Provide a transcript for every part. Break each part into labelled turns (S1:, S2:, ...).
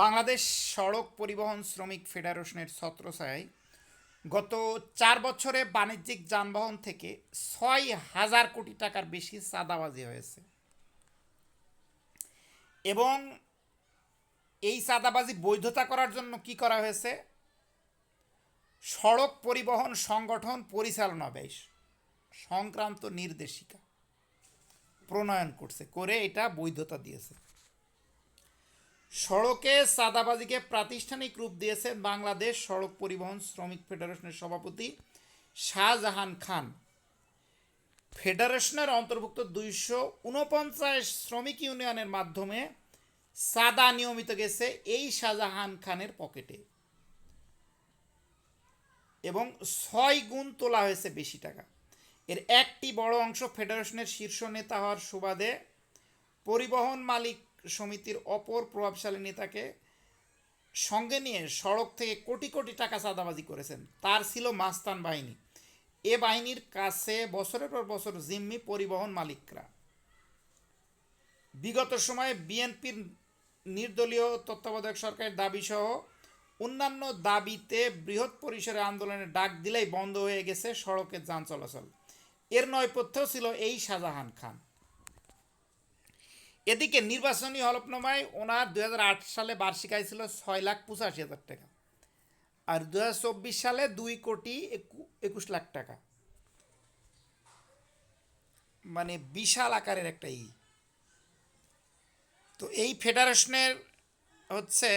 S1: বাংলাদেশ সড়ক পরিবহন শ্রমিক ফেডারেশনের ছত্রছায়ায় গত চার বছরে বাণিজ্যিক যানবাহন থেকে ছয় হাজার কোটি টাকার বেশি চাঁদাবাজি হয়েছে। এবং এই চাঁদাবাজি বৈধতা করার জন্য কি করা হয়েছে? সড়ক পরিবহন সংগঠন পরিচালনা ব্যয় সংক্রান্ত নির্দেশিকা প্রণয়ন করছে, করে এটা বৈধতা দিয়েছে। সড়কে চাঁদাবাজিকে প্রাতিষ্ঠানিক রূপ দিয়েছেন বাংলাদেশ সড়ক পরিবহন শ্রমিক ফেডারেশনের সভাপতি শাহজাহান খান। ফেডারেশনের অন্তর্ভুক্ত দুইশো উনপঞ্চাশ শ্রমিক ইউনিয়নের মাধ্যমে সাদা নিয়মিত গেছে এই শাহজাহান খানের পকেটে। এবং ছয় গুণ তোলা হয়েছে বেশি টাকা। এর একটি বড় অংশ ফেডারেশনের শীর্ষ নেতা হওয়ার সুবাদে পরিবহন মালিক সমিতির অপর প্রভাবশালী নেতাকে সঙ্গে নিয়ে সড়ক থেকে কোটি কোটি টাকা চাঁদাবাজি করেছেন। তার ছিল মাস্তান বাহিনী। এ বাহিনীর কাছে বছরের পর বছর জিম্মি পরিবহন মালিকরা। বিগত সময়ে বিএনপির নির্দলীয় তত্ত্বাবধায়ক সরকারের দাবিসহ অন্যান্য দাবিতে বৃহৎ পরিসরে আন্দোলনের ডাক দিলেই বন্ধ হয়ে গেছে সড়কের যান চলাচল। এর নয়পথ্য ছিল এই শাহজাহান খান। এদিকে নির্বাচনী হলফনামায় ওনার দু হাজার আট সালে বার্ষিক আয় ছিল ছয় লাখ পঁচাশি হাজার টাকা। আর দু হাজার চব্বিশ সালে দুই কোটি একু- একুশ লাখ টাকা। মানে বিশাল আকারের একটা ই। তো এই ফেডারেশনের হচ্ছে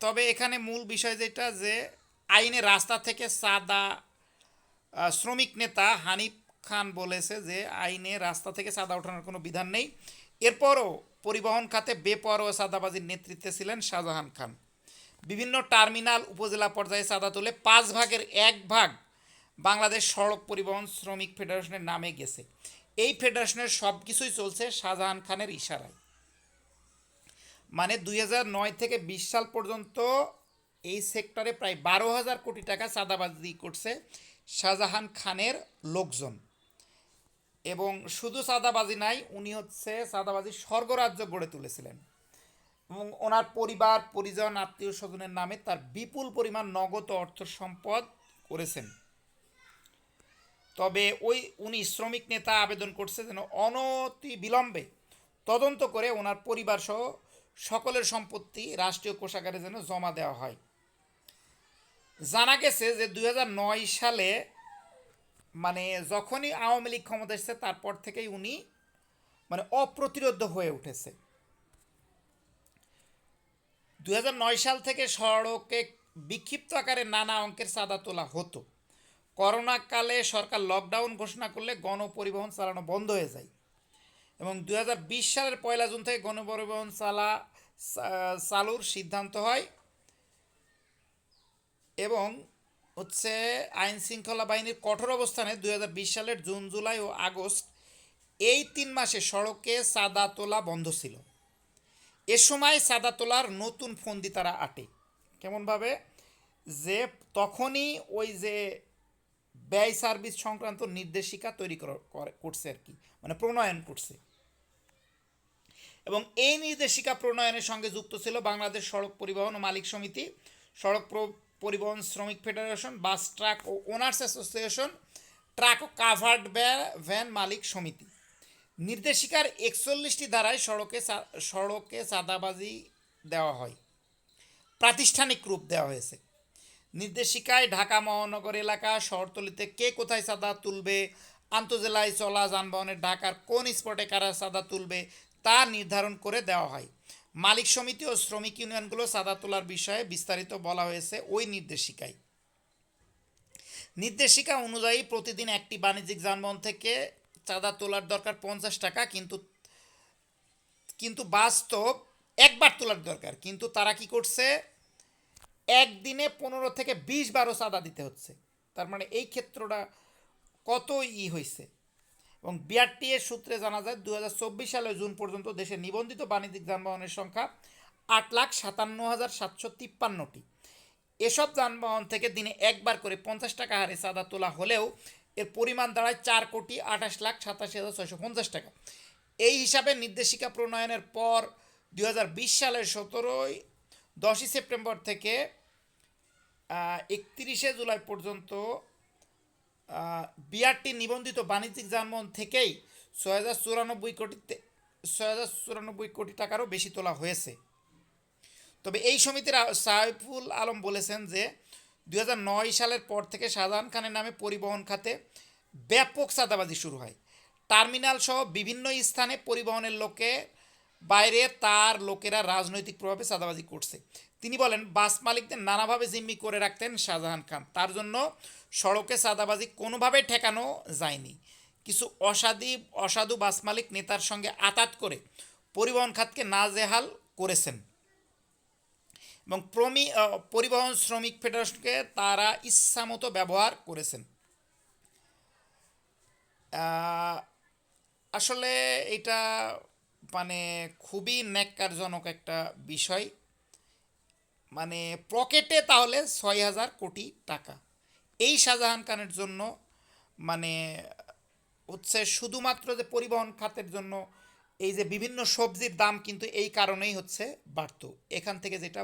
S1: তবে এখানে মূল বিষয় যেটা যে আইনে রাস্তা থেকে সাদা শ্রমিক নেতা হানিফ খান বলেছে যে আইনে রাস্তা থেকে সাদা ওঠানোর কোনো বিধান নেই। এরপরও পরিবহন খাতে বেপরোয়া সাদাবাজির নেতৃত্বে ছিলেন শাহজাহান খান। বিভিন্ন টার্মিনাল উপজেলা পর্যায়ে চাঁদা তুলে পাঁচ ভাগের এক ভাগ বাংলাদেশ সড়ক পরিবহন শ্রমিক ফেডারেশনের নামে গেছে। এই ফেডারেশনের সব কিছুই চলছে শাহজাহান খানের ইশারায়। মানে দুই নয় থেকে বিশ সাল পর্যন্ত এই সেক্টরে প্রায় বারো হাজার কোটি টাকা চাঁদাবাজি করছে শাহজাহান খানের লোকজন। এবং শুধু চাঁদাবাজি নাই, উনি হচ্ছে চাঁদাবাজির স্বর্গরাজ্য গড়ে তুলেছিলেন। এবং ওনার পরিবার, পরিজন, আত্মীয় স্বজনের নামে তার বিপুল পরিমাণ নগদ অর্থ সম্পদ করেছেন। তবে ওই উনি শ্রমিক নেতা আবেদন করছে যেন অনতি বিলম্বে তদন্ত করে ওনার পরিবার সহ সকলের সম্পত্তি রাষ্ট্রীয় কোষাগারে যেন জমা দেওয়া হয়। জানা গেছে যে দুই হাজার নয় সালে মানে যখনই আওয়ামী লীগ ক্ষমতা এসেছে, তারপর থেকেই উনি মানে অপ্রতিরোধ হয়ে উঠেছে। দু হাজার নয় সাল থেকে সড়কে বিক্ষিপ্ত আকারে নানা অঙ্কের চাঁদা তোলা হতো। করোনাকালে সরকার লকডাউন ঘোষণা করলে গণপরিবহন চালানো বন্ধ হয়ে যায় এবং দু হাজার বিশ সালের পয়লা জুন থেকে গণপরিবহন চালা চালুর সিদ্ধান্ত হয় এবং হচ্ছে আইন শৃঙ্খলা বাহিনীর কঠোর অবস্থানে দুই হাজার বিশ সালের জুন, জুলাই ও আগস্ট এই তিন মাসে সড়কে চাঁদা তোলা বন্ধ ছিল। এ সময় চাঁদা তোলার নতুন ফন্দি তারা আটে। কেমনভাবে? যে তখনই ওই যে ব্যয় সার্ভিস সংক্রান্ত নির্দেশিকা তৈরি কর- করে- করছে আর কি মানে প্রণয়ন করছে। এবং এই নির্দেশিকা প্রণয়নের সঙ্গে যুক্ত ছিল বাংলাদেশ সড়ক পরিবহন ও মালিক সমিতি। সড়ক পরিবহন শ্রমিক ফেডারেশন, বাস, ট্রাক ও ওনার্স অ্যাসোসিয়েশন, ট্রাক ও কাভার্ড ভ্যান মালিক সমিতি। নির্দেশিকার একচল্লিশটি ধারায় সড়কে সড়কে চাঁদাবাজি দেওয়া হয়। প্রাতিষ্ঠানিক রূপ দেওয়া হয়েছে। নির্দেশিকায় ঢাকা মহানগর এলাকা শহরতলিতে কে কোথায় চাঁদা তুলবে, আন্তজেলায় চলা যানবাহনের ঢাকার কোন স্পটে কারা চাঁদা তুলবে তা নির্ধারণ করে দেওয়া হয়। মালিক সমিতি ও শ্রমিক ইউনিয়নগুলো চাঁদা তোলার বিষয়ে বিস্তারিত বলা হয়েছে ওই নির্দেশিকায়। নির্দেশিকা অনুযায়ী প্রতিদিন একটি বাণিজ্যিক যানবাহন থেকে চাঁদা তোলার দরকার পঞ্চাশ টাকা, কিন্তু কিন্তু বাস্তব একবার তোলার দরকার, কিন্তু তারা কি করছে? একদিনে পনেরো থেকে বিশ বারো চাঁদা দিতে হচ্ছে। তার মানে এই ক্ষেত্রটা কত ই হয়েছে এবং বিআরটিএ সূত্রে জানা যায় দু হাজার চব্বিশ সালে জুন পর্যন্ত দেশে নিবন্ধিত বাণিজ্যিক যানবাহনের সংখ্যা আট লাখ সাতান্ন হাজার সাতশো তিপ্পান্নটি। এসব যানবাহন থেকে দিনে একবার করে পঞ্চাশ টাকা হারে চাঁদা তোলা হলেও এর পরিমাণ দাঁড়ায় চার কোটি আঠাশ লাখ সাতাশি হাজার ছয়শো পঞ্চাশ টাকা। এই হিসাবে নির্দেশিকা প্রণয়নের পর দু হাজার বিশ সালের সতেরোই দশই সেপ্টেম্বর থেকে একত্রিশে জুলাই পর্যন্ত বিআরটি নিবন্ধিত বাণিজ্যিক যানবাহন থেকেই ছয় হাজার চুরানব্বই কোটিতে ছয় হাজার চুরানব্বই কোটি টাকারও বেশি তোলা হয়েছে। তবে এই সমিতির সাইফুল আলম বলেছেন যে দুই সালের পর থেকে শাহজাহান খানের নামে পরিবহন খাতে ব্যাপক চাঁদাবাজি শুরু হয়। টার্মিনাল সহ বিভিন্ন স্থানে পরিবহনের লোকে বাইরে তার লোকেরা রাজনৈতিক প্রভাবে চাঁদাবাজি করছে। তিনি বলেন, বাস মালিকদের নানাভাবে জিম্মি করে রাখতেন শাহজাহান খান। তার জন্য সড়কে চাঁদাবাজি কোনোভাবে ঠেকানো যায়নি। কিছু অসাধি, অসাধু বাস মালিক নেতার সঙ্গে আতাত করে পরিবহন খাতকে নাজেহাল করেছেন। এবং প্রমি পরিবহন শ্রমিক ফেডারেশনকে তারা ইচ্ছামতো ব্যবহার করেছেন। আসলে এটা মানে খুবই ন্যাক্কারজনক একটা বিষয়। মানে পকেটে তাহলে ছয় হাজার কোটি টাকা। এই শাহজাহান খানের জন্য মানে হচ্ছে শুধুমাত্র যে পরিবহন খাতের জন্য এই যে বিভিন্ন সবজির দাম কিন্তু এই কারণেই হচ্ছে বাড়ত। এখান থেকে যেটা